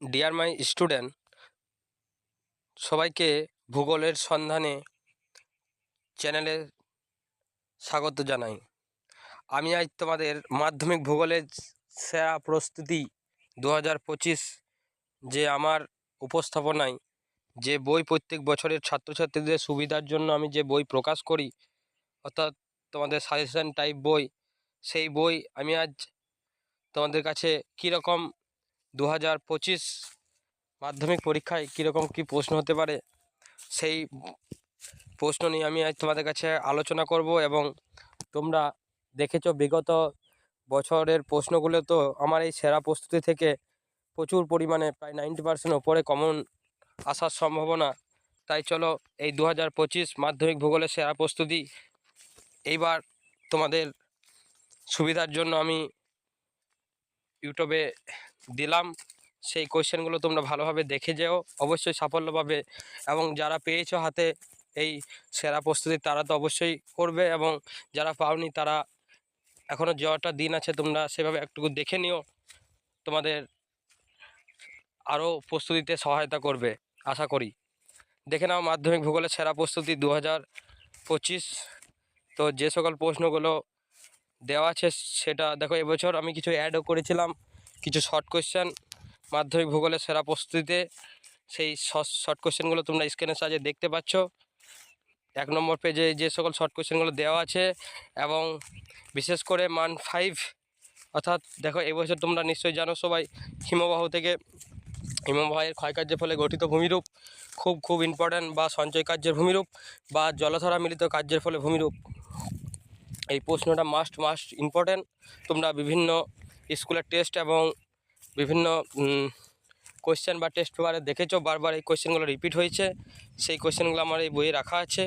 Dear my student সবাইকে ভূগোলের সন্ধানে চ্যানেলে স্বাগত জানাই। আমি আজ তোমাদের মাধ্যমিক ভূগোলের সেরা প্রস্তুতি দু হাজার পঁচিশ যে আমার উপস্থাপনায় যে বই প্রত্যেক বছরের ছাত্রছাত্রীদের সুবিধার জন্য আমি যে বই প্রকাশ করি, অর্থাৎ তোমাদের সাজেশন টাইপ বই, সেই বই আমি আজ তোমাদের কাছে কীরকম দু হাজার পঁচিশ মাধ্যমিক পরীক্ষায় কীরকম কী প্রশ্ন হতে পারে? সেই প্রশ্ন নিয়ে আমি আজ তোমাদের কাছে আলোচনা করব এবং তোমরা দেখেছ বিগত বছরের প্রশ্নগুলো তো আমার এই সেরা প্রস্তুতি থেকে প্রচুর পরিমাণে প্রায় নাইনটি পার্সেন্ট ওপরে কমন আসার সম্ভাবনা। তাই চলো এই দু পঁচিশ মাধ্যমিক ভূগোলের সেরা প্রস্তুতি। এইবার তোমাদের সুবিধার জন্য আমি ইউটিউবে দিলাম। সেই কোয়েশ্চেনগুলো তোমরা ভালোভাবে দেখে যেও। অবশ্যই সাফল্য পাবে এবং যারা পেয়েছ হাতে এই সেরা প্রস্তুতি তারা তো অবশ্যই করবে এবং যারা পাওনি তারা এখনও যাওয়াটা দিন আছে, তোমরা সেভাবে একটুকু দেখে নিও। তোমাদের আরও প্রস্তুতিতে সহায়তা করবে, আশা করি। দেখে নাও মাধ্যমিক ভূগোলের সেরা প্রস্তুতি দু হাজার পঁচিশ। তো যে সকল প্রশ্নগুলো দেওয়া আছে সেটা দেখো, এবছর আমি কিছু অ্যাডও করেছিলাম। কিছু শর্ট কোয়েশ্চেন মাধ্যমিক ভূগোলের সেরা প্রস্তুতিতে সেই শর্ট কোয়েশ্চেনগুলো তোমরা স্ক্রিনের সাহায্যে দেখতে পাচ্ছ। এক নম্বর পেজে যে সকল শর্ট কোয়েশ্চেনগুলো দেওয়া আছে এবং বিশেষ করে মান ফাইভ অর্থাৎ দেখো এবছর তোমরা নিশ্চয়ই জানো সবাই, হিমবাহ থেকে হিমবাহের ক্ষয়কার্যের ফলে গঠিত ভূমিরূপ খুব খুব ইম্পর্ট্যান্ট বা সঞ্চয় কার্যের ভূমিরূপ বা জলধারা মিলিত কার্যের ফলে ভূমিরূপ। এই প্রশ্নটা মাস্ট মাস্ট ইম্পর্ট্যান্ট তোমরা বিভিন্ন স্কুলের টেস্ট এবং বিভিন্ন কোয়েশ্চেন বা টেস্ট পেপারে দেখেছ, বারবার এই কোয়েশ্চেনগুলো রিপিট হয়েছে। সেই কোয়েশ্চেনগুলো আমার এই বইয়ে রাখা আছে।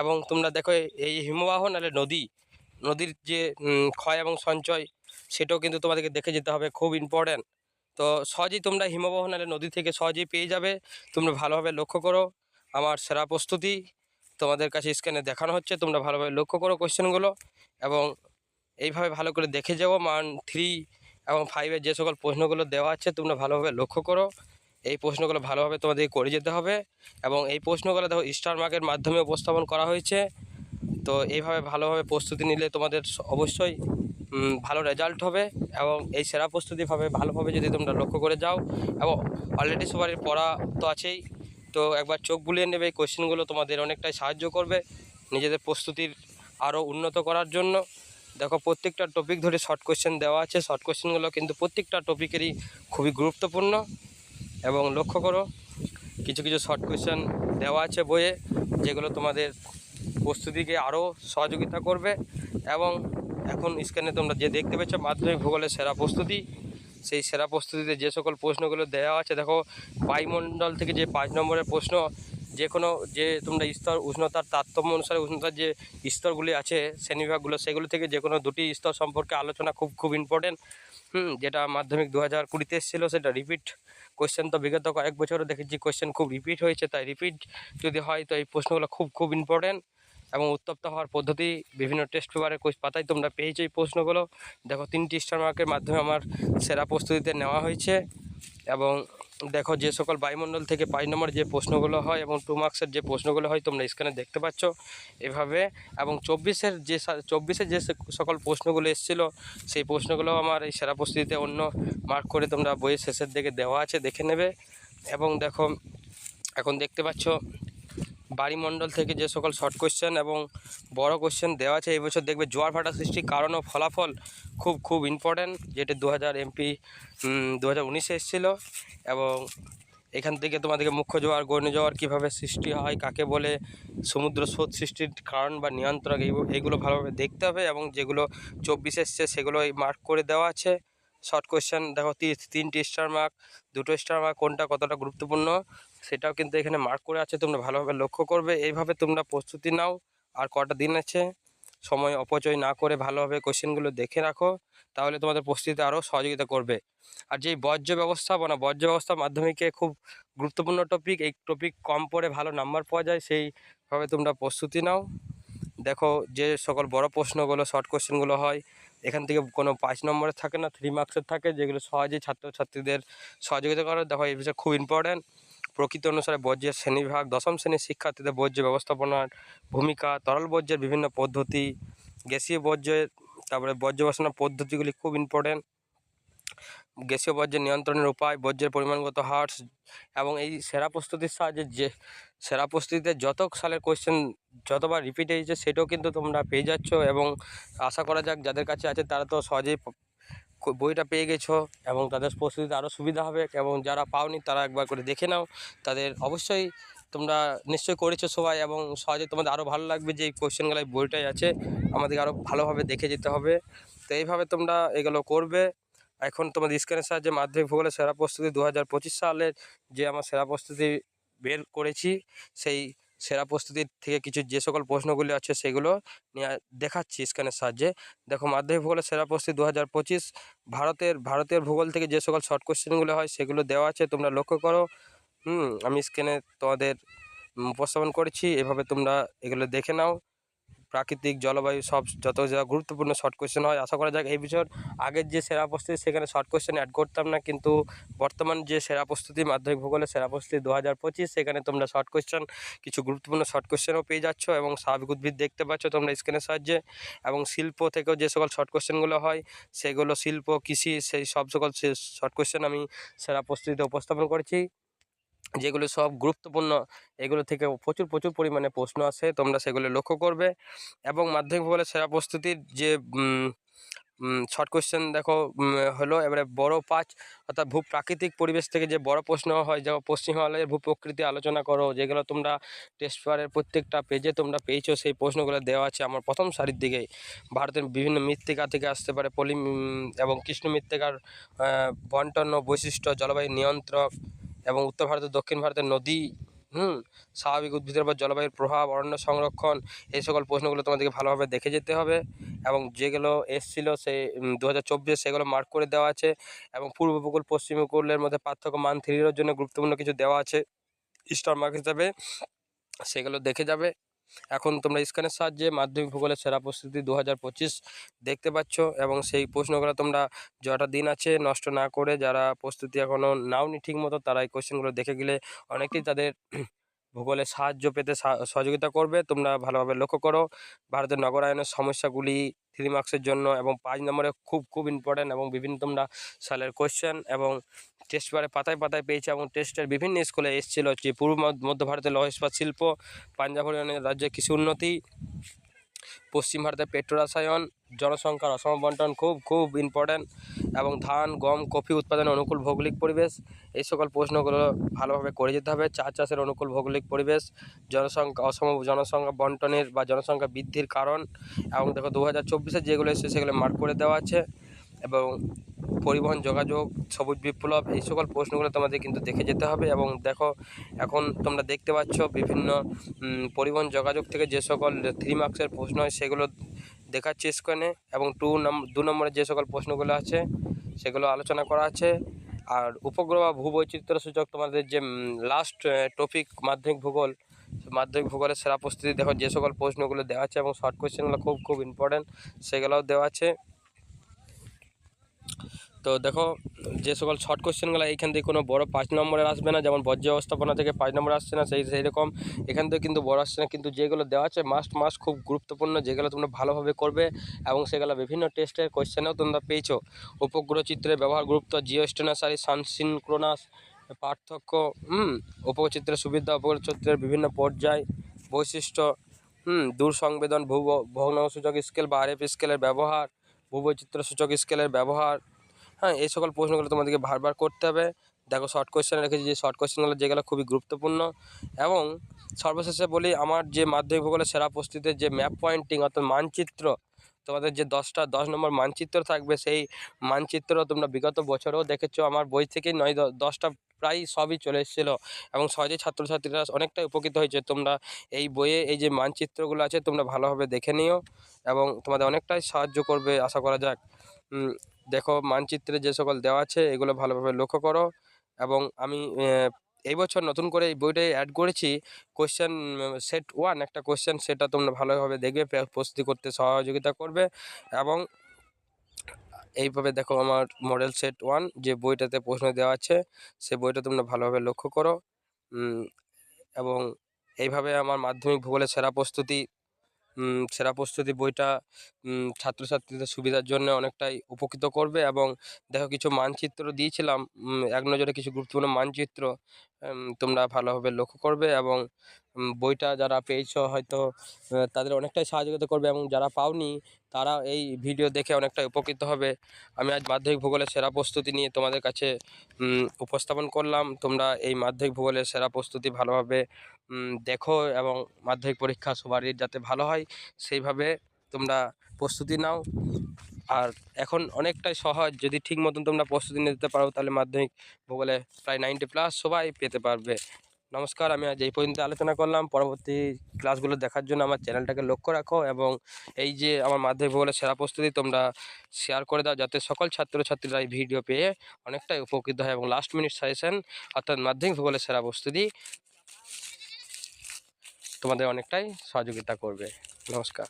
এবং তোমরা দেখো, এই হিমবাহ নাহলে নদী, নদীর যে ক্ষয় এবং সঞ্চয়, সেটাও কিন্তু তোমাদেরকে দেখে যেতে হবে, খুব ইম্পর্ট্যান্ট তো সহজেই তোমরা হিমবাহ নাহলে নদী থেকে সহজেই পেয়ে যাবে। তোমরা ভালোভাবে লক্ষ্য করো। আমার সেরা প্রস্তুতি তোমাদের কাছে স্ক্যানে দেখানো হচ্ছে। তোমরা ভালোভাবে লক্ষ্য করো কোয়েশ্চেনগুলো এবং এইভাবে ভালো করে দেখে যাও। মান থ্রি এবং ফাইভের যে সকল প্রশ্নগুলো দেওয়া আছে, তোমরা ভালোভাবে লক্ষ্য করো। এই প্রশ্নগুলো ভালোভাবে তোমাদেরকে করে যেতে হবে এবং এই প্রশ্নগুলো দেখো স্টার মার্কের মাধ্যমে উপস্থাপন করা হয়েছে। তো এইভাবে ভালোভাবে প্রস্তুতি নিলে তোমাদের অবশ্যই ভালো রেজাল্ট হবে এবং এই সেরা প্রস্তুতিভাবে ভালোভাবে যদি তোমরা লক্ষ্য করে যাও এবং অলরেডি সবার পড়া তো আছেই। তো একবার চোখ বুলিয়ে নেবে, এই কোয়েশ্চেনগুলো তোমাদের অনেকটাই সাহায্য করবে নিজেদের প্রস্তুতির আরও উন্নত করার জন্য। দেখো, প্রত্যেকটা টপিক ধরে শর্ট কোয়েশ্চেন দেওয়া আছে। শর্ট কোয়েশ্চেনগুলো কিন্তু প্রত্যেকটা টপিকেরই খুবই গুরুত্বপূর্ণ এবং লক্ষ্য করো, কিছু কিছু শর্ট কোয়েশ্চেন দেওয়া আছে বইয়ে, যেগুলো তোমাদের প্রস্তুতিকে আরও সহযোগিতা করবে এবং এখন স্ক্যানে তোমরা যে দেখতে পেয়েছ, মাধ্যমিক ভূগোলের সেরা প্রস্তুতি, সেই সেরা প্রস্তুতিতে যে সকল প্রশ্নগুলো দেওয়া আছে, দেখো, বায়ুমণ্ডল থেকে যে পাঁচ নম্বরের প্রশ্ন যে কোনো যে তোমরা স্তর উষ্ণতার তারতম্য অনুসারে উষ্ণতার যে স্তরগুলি আছে শ্রেণীবিভাগগুলো সেগুলো থেকে যে কোনো দুটি স্তর সম্পর্কে আলোচনা খুব খুব ইম্পর্টেন্ট হুম, যেটা মাধ্যমিক দু হাজার কুড়িতে এসেছিল, সেটা রিপিট কোয়েশ্চেন তো বিগত কয়েক বছরও দেখেছি কোয়েশ্চেন খুব রিপিট হয়েছে, তাই রিপিট যদি হয় তো এই প্রশ্নগুলো খুব খুব ইম্পর্টেন্ট এবং উত্তপ্ত হওয়ার পদ্ধতি, বিভিন্ন টেস্ট পেপারের কোষ পাতায় তোমরা পেয়েছ এই প্রশ্নগুলো। দেখো, তিনটি স্টার মার্কের মাধ্যমে আমার সেরা প্রস্তুতিতে নেওয়া হয়েছে এবং দেখো যে সকল বায়ুমণ্ডল থেকে পাঁচ নম্বর যে প্রশ্নগুলো হয় এবং টু মার্কসের যে প্রশ্নগুলো হয় তোমরা স্ক্রিনে দেখতে পাচ্ছ এভাবে। এবং চব্বিশের যে চব্বিশের যে সকল প্রশ্নগুলো এসেছিল, সেই প্রশ্নগুলো আমার এই সেরা প্রস্তুতিতে অন্য মার্ক করে তোমরা বইয়ের শেষের দিকে দেওয়া আছে, দেখে নেবে। এবং দেখো, এখন দেখতে পাচ্ছ বাড়িমণ্ডল থেকে যে সকল শর্ট কোশ্চেন এবং বড় কোশ্চেন দেওয়া আছে, এই বছর দেখবে জোয়ার ভাটা সৃষ্টির কারণ ও ফলাফল খুব খুব ইম্পর্ট্যান্ট যেটি দু হাজার এমপি দু হাজার উনিশে এসেছিল এবং এখান থেকে তোমাদেরকে মুখ্য জোয়ার জোয়ার কীভাবে সৃষ্টি হয়, কাকে বলে সমুদ্র স্রোত সৃষ্টির কারণ বা নিয়ন্ত্রক, এই, এইগুলো ভালোভাবে দেখতে হবে এবং যেগুলো চব্বিশে এসছে সেগুলো মার্ক করে দেওয়া আছে। শর্ট কোশ্চেন দেখো তিনটি স্টার মার্ক দুটো স্টার মার্ক কোনটা কতটা গুরুত্বপূর্ণ, সেটাও কিন্তু এখানে মার্ক করে আছে, তোমরা ভালোভাবে লক্ষ্য করবে, এইভাবে তোমরা প্রস্তুতি নাও, আর কটা দিন আছে, সময় অপচয় না করে ভালোভাবে কোশ্চেনগুলো দেখে রাখো, তাহলে তোমাদের প্রস্তুতিতে আরও সহযোগিতা করবে। আর যেই বর্জ্য ব্যবস্থাপনা, বর্জ্য ব্যবস্থা মাধ্যমিকে খুব গুরুত্বপূর্ণ টপিক এই টপিক কম পড়ে ভালো নাম্বার পাওয়া যায়, সেইভাবে তোমরা প্রস্তুতি নাও। দেখো যে সকল বড় প্রশ্নগুলো শর্ট কোশ্চেনগুলো হয় এখান থেকে কোনো পাঁচ নম্বরের থাকে না থ্রি মার্কসের থাকে, যেগুলো সহজেই ছাত্রছাত্রীদের সহযোগিতা করে। দেখো, এই বিষয়ে খুব ইম্পর্ট্যান্ট প্রকৃতি অনুসারে বর্জ্যের শ্রেণীবিভাগ, দশম শ্রেণির শিক্ষার্থীদের বর্জ্য ব্যবস্থাপনার ভূমিকা, তরল বর্জ্যের বিভিন্ন পদ্ধতি, গ্যাসীয় বর্জ্যের তারপরে বর্জ্য ব্যবস্থাপনার পদ্ধতিগুলি খুব ইম্পর্ট্যান্ট গ্যাসীয় বর্জ্যের নিয়ন্ত্রণের উপায়, বর্জ্যের পরিমাণগত হার্স এবং এই সেরা প্রস্তুতির সাহায্যে যে সেরা প্রস্তুতিতে যত সালের কোয়েশ্চেন যতবার রিপিট হয়েছে সেটাও কিন্তু তোমরা পেয়ে যাচ্ছ এবং আশা করা যাক যাদের কাছে আছে তারা তো সহজেই বইটা পেয়ে গেছো এবং তাদের প্রস্তুতিতে আরও সুবিধা হবে এবং যারা পাওনি তারা একবার করে দেখে নাও। তাদের অবশ্যই তোমরা নিশ্চয়ই করেছ সবাই এবং সহজে তোমাদের আরও ভালো লাগবে যে এই কোয়েশ্চেনগুলো বইটাই আছে। আমাদেরকে আরও ভালোভাবে দেখে যেতে হবে। তো এইভাবে তোমরা এগুলো করবে। এখন তোমাদের স্ক্যানের সাহায্যে মাধ্যমিক ভূগোলের সেরা প্রস্তুতি দু হাজার পঁচিশ সালের যে আমার সেরা প্রস্তুতি বের করেছি, সেই সেরা প্রস্তুতির থেকে কিছু যে সকল প্রশ্নগুলি আছে সেগুলো নিয়ে দেখাচ্ছি স্ক্যানের সাহায্যে। দেখো, মাধ্যমিক ভূগোলের সেরা প্রস্তুতি দু হাজার পঁচিশ, ভারতের ভারতের ভূগোল থেকে যে সকল শর্ট কোশ্চেনগুলো হয় সেগুলো দেওয়া আছে, তোমরা লক্ষ্য করো। হুম, আমি স্ক্যানে তোমাদের উপস্থাপন করেছি, এভাবে তোমরা এগুলো দেখে নাও। প্রাকৃতিক জলবায়ু সব যত যা গুরুত্বপূর্ণ শর্ট কোয়েশ্চেন হয়, আশা করা যাক এই বিষয়ের আগের যে সেরা প্রস্তুতি সেখানে শর্ট কোশ্চেন অ্যাড করতাম না, কিন্তু বর্তমান যে সেরা প্রস্তুতি মাধ্যমিক ভূগোলের সেরা প্রস্তুতি দু হাজার পঁচিশ, সেখানে তোমরা শর্ট কোয়েশ্চেন কিছু গুরুত্বপূর্ণ শর্ট কোশ্চেনও পেয়ে যাচ্ছ এবং স্বাভাবিক উদ্ভিদ দেখতে পাচ্ছ তোমরা স্ক্রিনের সাহায্যে এবং শিল্প থেকেও যে সকল শর্ট কোশ্চেনগুলো হয়, সেগুলো শিল্প, কৃষি, সেই সব সকল শর্ট কোশ্চেন আমি সেরা প্রস্তুতিতে উপস্থাপন করেছি। যেগুলো সব গুরুত্বপূর্ণ, এগুলো থেকে প্রচুর প্রচুর পরিমাণে প্রশ্ন আসে, তোমরা সেগুলো লক্ষ্য করবে এবং মাধ্যমিক ভূগোলের সেরা প্রস্তুতির যে শর্ট কোয়েশ্চেন দেখো হলো এবারে বড় পাঁচ অর্থাৎ ভূ প্রাকৃতিক পরিবেশ থেকে যে বড় প্রশ্ন হয়, যেমন পশ্চিম হিমালয়ের ভূ প্রকৃতি আলোচনা করো, যেগুলো তোমরা টেস্ট পেপারের প্রত্যেকটা পেজে তোমরা পেয়েছ, সেই প্রশ্নগুলো দেওয়া আছে আমার প্রথম সারির দিকেই ভারতের বিভিন্ন মৃত্তিকা থেকে আসতে পারে পলি এবং কৃষ্ণ মৃত্তিকার বন্টন ও বৈশিষ্ট্য, জলবায়ু নিয়ন্ত্রক এবং উত্তর ভারতের, দক্ষিণ ভারতের নদী, হুম, স্বাভাবিক উদ্ভিদের উপর জলবায়ুর প্রভাব, অরণ্য সংরক্ষণ, এই সকল প্রশ্নগুলো তোমাদেরকে ভালোভাবে দেখে যেতে হবে এবং যেগুলো এসছিলো সে দু হাজার সেগুলো মার্ক করে দেওয়া আছে এবং পূর্ব উপকূল, পশ্চিম উপকূলের মধ্যে পার্থক্য মান থ্রির জন্য গুরুত্বপূর্ণ কিছু দেওয়া আছে স্টার মার্ক হিসাবে সেগুলো দেখে যাবে। এখন তোমরা স্ক্যানের সাহায্যে মাধ্যমিক ভূগোলের সেরা প্রস্তুতি দু হাজার পঁচিশ দেখতে পাচ্ছ এবং সেই প্রশ্নগুলো তোমরা যটা দিন আছে নষ্ট না করে যারা প্রস্তুতি এখনও নাওনি ঠিক মতো তারা এই কোশ্চেনগুলো দেখে গেলে অনেকেই তাদের ভূগোলে সাহায্য পেতে সহযোগিতা করবে। তোমরা ভালোভাবে লক্ষ্য করো। ভারতের নগরায়নের সমস্যাগুলি থ্রি মার্কসের জন্য এবং পাঁচ নম্বরে খুব খুব ইম্পর্ট্যান্ট এবং বিভিন্ন তোমরা সালের কোয়েশ্চেন এবং টেস্ট পেপারে পাতায় পাতায় পেয়েছে এবং টেস্টের বিভিন্ন স্কুলে এসেছিল যে পূর্ব মধ্য- মধ্য ভারতের লহ ইস্পাত শিল্প, পাঞ্জাব হরিয়ানা রাজ্যে কৃষি উন্নতি পশ্চিম ভারতে পেট্রোরাসায়ন, জনসংখ্যার অসম বন্টন খুব খুব ইম্পর্ট্যান্ট এবং ধান, গম, কফি উৎপাদনের অনুকূল ভৌগোলিক পরিবেশ। এই সকল প্রশ্নগুলো ভালোভাবে করে যেতে হবে। চা চাষের অনুকূল ভৌগোলিক পরিবেশ, জনসংখ্যা, অসম, জনসংখ্যা বন্টনের বা জনসংখ্যা বৃদ্ধির কারণ এবং দেখো দু হাজার চব্বিশে যেগুলো এসেছে সেগুলো মার্ক করে দেওয়া আছে এবং পরিবহন, যোগাযোগ, সবুজ বিপ্লব, এই সকল প্রশ্নগুলো তোমাদের কিন্তু দেখে যেতে হবে এবং দেখো, এখন তোমরা দেখতে পাচ্ছ বিভিন্ন পরিবহন, যোগাযোগ থেকে যে সকল থ্রি মার্কসের প্রশ্ন হয় সেগুলো দেখাচ্ছে স্ক্রিনে এবং টু নম্বর দু নম্বরের যে সকল প্রশ্নগুলো আছে সেগুলো আলোচনা করা আছে। আর উপগ্রহ বা ভূবৈচিত্র্য সূচক তোমাদের যে লাস্ট টপিক মাধ্যমিক ভূগোল, মাধ্যমিক ভূগোলের সেরা প্রস্তুতি দেখো, যে সকল প্রশ্নগুলো দেওয়া আছে এবং শর্ট কোয়েশ্চেনগুলো খুব খুব ইম্পর্ট্যান্ট সেগুলোও দেওয়া আছে। তো দেখো, যে সকল শর্ট কোশ্চেনগুলো এইখান থেকে কোনো বড় পাঁচ নম্বরের আসবে না, যেমন বর্জ্য ব্যবস্থাপনা থেকে পাঁচ নম্বর আসছে না, সেই সেই রকম। এখান থেকে কিন্তু বড় আসছে না, কিন্তু যেগুলো দেওয়া আছে মাস্ট মাস্ট খুব গুরুত্বপূর্ণ, যেগুলো তোমরা ভালোভাবে করবে এবং সেগুলো বিভিন্ন টেস্টের কোশ্চেনেও তোমরা পেয়েছ। উপগ্রহ চিত্রের ব্যবহার গুরুত্ব জিও স্টেনাসারি সানসিনক্রোনাস পার্থক্য, হুম উপচিত্রের সুবিধা, উপগ্রহ চিত্রের বিভিন্ন পর্যায়, বৈশিষ্ট্য, হুম, দূর সংবেদন ভূ ভগ্নাংশসূচক স্কেল বা আরএফ স্কেলের ব্যবহার, ভূবৈচিত্র্য সূচক স্কেলের ব্যবহার হ্যাঁ এই সকল প্রশ্নগুলো তোমাদেরকে বারবার করতে হবে। দেখো শর্ট কোয়েশ্চেন রেখেছি যে শর্ট কোয়েশ্চেনগুলো যেগুলো খুবই গুরুত্বপূর্ণ এবং সর্বশেষে বলি, আমার যে মাধ্যমিক ভূগোলের সেরা প্রস্তুতির যে ম্যাপ পয়েন্টিং অর্থাৎ মানচিত্র, তোমাদের যে দশটা, দশ নম্বর মানচিত্র থাকবে, সেই মানচিত্র তোমরা বিগত বছরেও দেখেছ। আমার বই থেকেই নয় দশটা প্রায় সবই চলে এসেছিল এবং সহজেই ছাত্রছাত্রীরা অনেকটাই উপকৃত হয়েছে। তোমরা এই বইয়ে এই যে মানচিত্রগুলো আছে, তোমরা ভালোভাবে দেখে নিও এবং তোমাদের অনেকটাই সাহায্য করবে, আশা করা যাক। দেখো মানচিত্রে যে সকল দেওয়া আছে, এগুলো ভালোভাবে লক্ষ্য করো। এবং আমি এই বছর নতুন করে এই বইটাই অ্যাড করেছি। কোশ্চেন সেট ওয়ান একটা কোশ্চেন সেটা তোমরা ভালোভাবে দেখবে প্রস্তুতি করতে সহযোগিতা করবে। এবং এইভাবে দেখো আমার মডেল সেট ওয়ান যে বইটাতে প্রশ্ন দেওয়া আছে, সে বইটা তোমরা ভালোভাবে লক্ষ্য করো। এবং এইভাবে আমার মাধ্যমিক ভূগোলের সেরা প্রস্তুতি সেরা প্রস্তুতি বইটা ছাত্রছাত্রীদের সুবিধার জন্য অনেকটাই উপকৃত করবে এবং দেখো কিছু মানচিত্র দিয়েছিলাম এক নজরে কিছু গুরুত্বপূর্ণ মানচিত্র তোমরা ভালোভাবে লক্ষ্য করবে এবং বইটা যারা পেয়েছ হয়তো তাদের অনেকটাই সহযোগিতা করবে এবং যারা পাওনি, তারা এই ভিডিও দেখে অনেকটাই উপকৃত হবে। আমি আজ মাধ্যমিক ভূগোলের সেরা প্রস্তুতি নিয়ে তোমাদের কাছে উপস্থাপন করলাম। তোমরা এই মাধ্যমিক ভূগোলের সেরা প্রস্তুতি ভালোভাবে দেখো এবং মাধ্যমিক পরীক্ষা সবারই যাতে ভালো হয়, সেইভাবে তোমরা প্রস্তুতি নাও। আর এখন অনেকটাই সহজ, যদি ঠিক মতন তোমরা প্রস্তুতি নিতে পারো, তাহলে মাধ্যমিক ভূগোলে প্রায় নাইনটি প্লাস সবাই পেতে পারবে। নমস্কার, আমি আজ এই পর্যন্ত আলোচনা করলাম। পরবর্তী ক্লাসগুলো দেখার জন্য আমার চ্যানেলটাকে লক্ষ্য রাখো এবং এই যে আমার মাধ্যমিক ভূগোলের সেরা প্রস্তুতি তোমরা শেয়ার করে দাও, যাতে সকল ছাত্রছাত্রীরা এই ভিডিও পেয়ে অনেকটাই উপকৃত হয় এবং লাস্ট মিনিট সাজেশন অর্থাৎ মাধ্যমিক ভূগোলের সেরা প্রস্তুতি তোমাদের অনেকটাই সহযোগিতা করবে। নমস্কার।